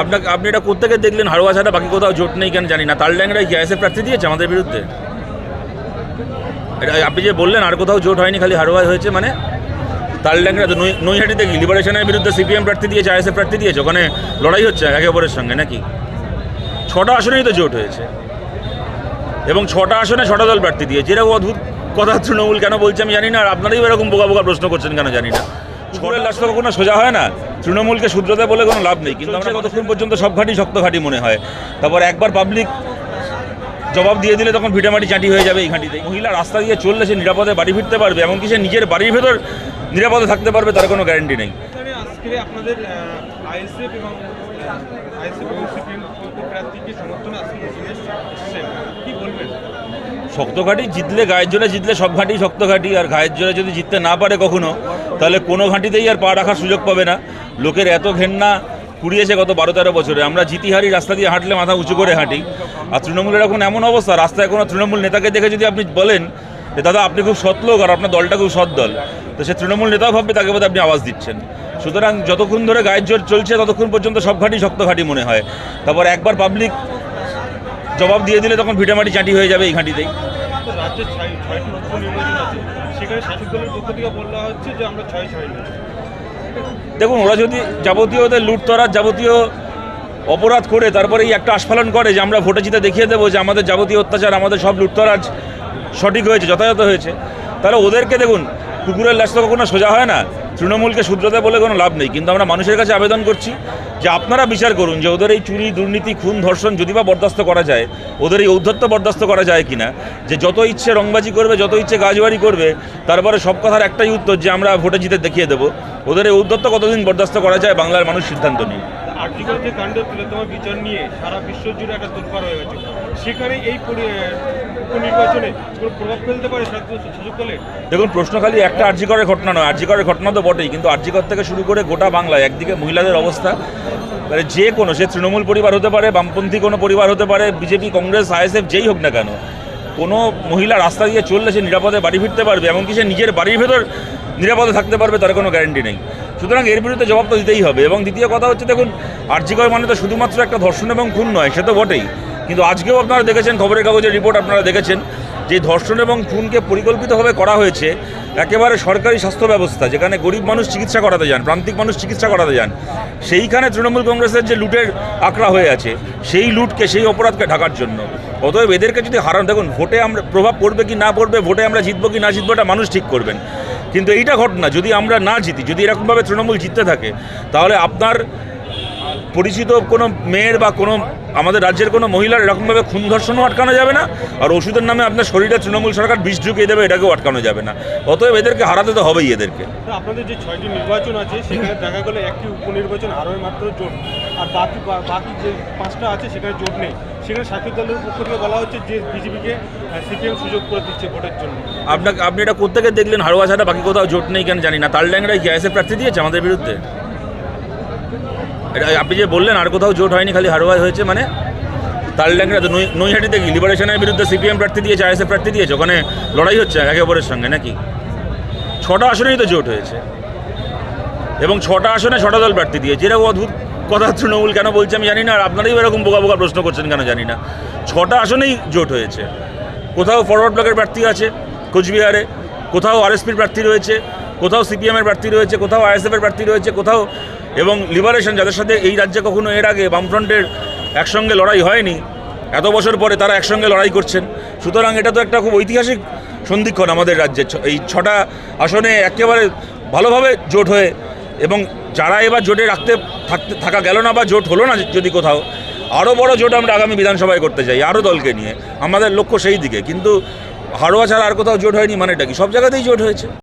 আপনাকে আপনি এটা কোথেকে দেখলেন হাড়োয়া ছাড়া বাকি কোথাও জোট নেই কেন জানি না। তালড্যাংরায় কি আইএসএফ প্রার্থী দিয়েছে আমাদের বিরুদ্ধে? এটা আপনি যে বললেন আর কোথাও জোট হয়নি খালি হাড়োয়ায় হয়েছে মানে তালড্যাংরা তো নৈহাটিতে কি? লিবারেশনের বিরুদ্ধে সিপিএম প্রার্থী দিয়েছে আইএসএফ প্রার্থী দিয়েছে ওখানে লড়াই হচ্ছে একে অপরের সঙ্গে নাকি? ছটা আসনেই তো জোট হয়েছে। এবং ছটা আসনে ছটা দল প্রার্থী দিয়েছে। এরকম অদ্ভুত কথা তৃণমূল কেন বলছে আমি জানি না আর আপনারাই এরকম বোকা বোকা প্রশ্ন করছেন কেন জানি না। ছড়ের লাশ কখনো সোজা হয় না। তৃণমূলকে শুধরাতে বলে কোনো লাভ নেই, কিন্তু আমরা কতক্ষণ পর্যন্ত সব ঘাটি শক্ত ঘাটি মনে হয়। তারপর একবার পাবলিক জবাব দিয়ে দিলে তখন ভিটামাটি চাটি হয়ে যাবে এই ঘাঁটিতে। মহিলা রাস্তা দিয়ে চললে সে নিরাপদে বাড়ি ফিরতে পারবে, এমনকি সে নিজের বাড়ির ভেতর নিরাপদে থাকতে পারবে, তার কোনো গ্যারান্টি নেই। আপনাদের শক্ত ঘাঁটি জিতলে গায়ের জোরে জিতলে সব ঘাঁটি শক্ত ঘাঁটি আর গায়ের জোরে যদি জিততে না পারে কখনো, তাহলে কোনো ঘাঁটিতেই আর পা রাখার সুযোগ পাবে না। লোকের এত ঘেন্না কুড়িয়েছে গত বারো তেরো বছরে। আমরা জিতি হারি রাস্তা দিয়ে হাঁটলে মাথা উঁচু করে হাঁটি। আর তৃণমূলের এখন এমন অবস্থা, রাস্তায় কোনো তৃণমূল নেতাকে দেখে যদি আপনি বলেন যে, দাদা, আপনি খুব সৎ লোক আর আপনার দলটা খুব সৎ দল, তো সে তৃণমূল নেতাও ভাববে তাকে বোধহয় আপনি আওয়াজ দিচ্ছেন। সুতরাং যতক্ষণ ধরে গায়ের জোর চলছে, ততক্ষণ পর্যন্ত সব ঘাঁটি শক্ত ঘাঁটি মনে হয়। তারপর একবার পাবলিক জবাব দিয়ে দিলে তখন ভিটামাটি চাটি হয়ে যাবে এই ঘাঁটিতেই। রাজ্যের ছয়টি উপনির্বাচন আছে। সেখানে শাসক দলের পক্ষ থেকে বলা হচ্ছে যে আমরা ছয় ছয় দেখুন ওরা যদি যাবতীয় ওদের লুটতরার যাবতীয় অপরাধ করে তারপরে এই একটা আস্ফালন করে যে আমরা ভোটে জিতে দেখিয়ে দেবো যে আমাদের যাবতীয় অত্যাচার আমাদের সব লুটতরাজ সঠিক হয়েছে যথাযথ হয়েছে তাহলে ওদেরকে দেখুন কুকুরের লাশ তো কখনো সোজা হয় না। তৃণমূলকে শুধরাতে বলে কোনো লাভ নেই। কিন্তু আমরা মানুষের কাছে আবেদন করছি যে আপনারা বিচার করুন যে ওদের এই চুরি, দুর্নীতি, খুন, ধর্ষণ যদি বা বরদাস্ত করা যায়, ওদের এই ঔদ্ধত্য বরদাস্ত করা যায় কিনা, যে যত ইচ্ছে রংবাজি করবে, যত ইচ্ছে গাছবাড়ি করবে, তারপরে সব কথার একটাই উত্তর যে আমরা ভোটে জিতে দেখিয়ে দেবো। ওদের এই ঔদ্ধত্য কতদিন বরদাস্ত করা যায় বাংলার মানুষ সিদ্ধান্ত নিন আর্টিকেল যে কাণ্ড তিলোত্তমা বিচার নিয়ে সারা বিশ্ব জুড়ে একটা তোলপাড় হয়ে গেছে। সেখানে এই দেখুন, প্রশ্ন খালি একটা আর্যিকরের ঘটনা নয়, আর্যিকরের ঘটনা তো বটেই, কিন্তু আর্যিকর থেকে শুরু করে গোটা বাংলায় একদিকে মহিলাদের অবস্থা মানে যে কোনো, সে তৃণমূল পরিবার হতে পারে, বামপন্থী কোনো পরিবার হতে পারে, বিজেপি, কংগ্রেস, আইএসএফ, যেই হোক না কেন, কোনো মহিলা রাস্তা দিয়ে চললে সে নিরাপদে বাড়ি ফিরতে পারবে, এমনকি সে নিজের বাড়ির ভেতর নিরাপদে থাকতে পারবে, তার কোনো গ্যারান্টি নেই। সুতরাং এর বিরুদ্ধে জবাব তো দিতেই হবে, এবং দ্বিতীয় কথা হচ্ছে, দেখুন, আর্যিকর মানে তো শুধুমাত্র একটা ধর্ষণ এবং খুন নয়, সে তো বটেই। কিন্তু আজকেও আপনারা দেখেছেন, খবরের কাগজের রিপোর্ট আপনারা দেখেছেন, যে ধর্ষণ এবং খুনকে পরিকল্পিতভাবে করা হয়েছে একেবারে সরকারি স্বাস্থ্য ব্যবস্থা, যেখানে গরিব মানুষ চিকিৎসা করাতে যান, প্রান্তিক মানুষ চিকিৎসা করাতে যান। সেইখানে তৃণমূল কংগ্রেসের যে লুটের আঁকড়া হয়ে আছে, সেই লুটকে, সেই অপরাধকে ঢাকার জন্য। অতএব এদেরকে যদি হারান, দেখুন, ভোটে আমরা প্রভাব পড়বে কি না পড়বে, ভোটে আমরা জিতবো কি না জিতবো, এটা মানুষ ঠিক করবেন। কিন্তু এইটা ঘটনা, যদি আমরা না জিতি, যদি এরকমভাবে তৃণমূল জিততে থাকে, তাহলে আপনার পরিচিত কোনো মেয়ের বা কোনো আমাদের রাজ্যের কোনো মহিলার এরকমভাবে খুন ধর্ষণও আটকানো যাবে না আর ওষুধের নামে আপনার শরীরে তৃণমূল সরকার বিষ ঢুকিয়ে দেবে এটাকেও আটকানো যাবে না। অতএব এদেরকে হারাতে তো হবেই এদেরকে। আপনাদের যে ছয়টি নির্বাচন আছে সেখানে দেখা গেলো একটি উপনির্বাচন আরও মাত্র জোট আর বাকি বাকি যে পাঁচটা আছে সেখানে জোট নেই। সেখানে শাসক দলের পক্ষ থেকে বলা হচ্ছে যে বিজেপিকে সিপিএম সুযোগ করে দিচ্ছে ভোটের জন্য। আপনাকে আপনি এটা কোথেকে দেখলেন? হাড়োয়া ছাড়া বাকি কোথাও জোট নেই কেন জানি না। তালড্যাংরায় কি আইএসএফ প্রার্থী দিয়েছে আমাদের বিরুদ্ধে? এটা আপনি যে বললেন, আর কোথাও জোট হয়নি, খালি হাড়োয়ায় হয়েছে মানে তালড্যাংরা তো নৈহাটিতে কি? লিবারেশনের বিরুদ্ধে সিপিএম প্রার্থী দিয়েছে আইএসএফ প্রার্থী দিয়েছে, ওখানে লড়াই হচ্ছে একে অপরের সঙ্গে নাকি? ছটা আসনেই তো জোট হয়েছে। এবং ছটা আসনে ছটা দল প্রার্থী দিয়েছে। এরকম অদ্ভুত কথা তৃণমূল কেন বলছে আমি জানি না, আর আপনারাই এরকম বোকা বোকা প্রশ্ন করছেন কেন জানি না। ছটা আসনেই জোট হয়েছে। কোথাও ফরওয়ার্ড ব্লকের প্রার্থী আছে, কোচবিহারে, কোথাও আরএসপির প্রার্থী রয়েছে কোথাও সিপিএমের প্রার্থী রয়েছে, কোথাও আইএসএফের প্রার্থী রয়েছে, কোথাও এবং লিবারেশন যাদের সাথে এই রাজ্যে কখনো এর আগে বামফ্রন্টের একসঙ্গে লড়াই হয়নি, এত বছর পরে তারা একসঙ্গে লড়াই করছেন। সুতরাং এটা তো একটা খুব ঐতিহাসিক সন্ধিক্ষণ আমাদের রাজ্যে। এই ছটা আসনে একেবারে ভালোভাবে জোট হয়ে এবং যারা এবার জোটে রাখতে থাকতে থাকা গেল না বা জোট হলো না যদি কোথাও আরও বড় জোট আমরা আগামী বিধানসভায় করতে চাই আরও দলকে নিয়ে। আমাদের লক্ষ্য সেই দিকে। কিন্তু হাড়োয়া ছাড়া আর কোথাও জোট হয়নি মানেটা কি? সব জায়গাতেই জোট হয়েছে।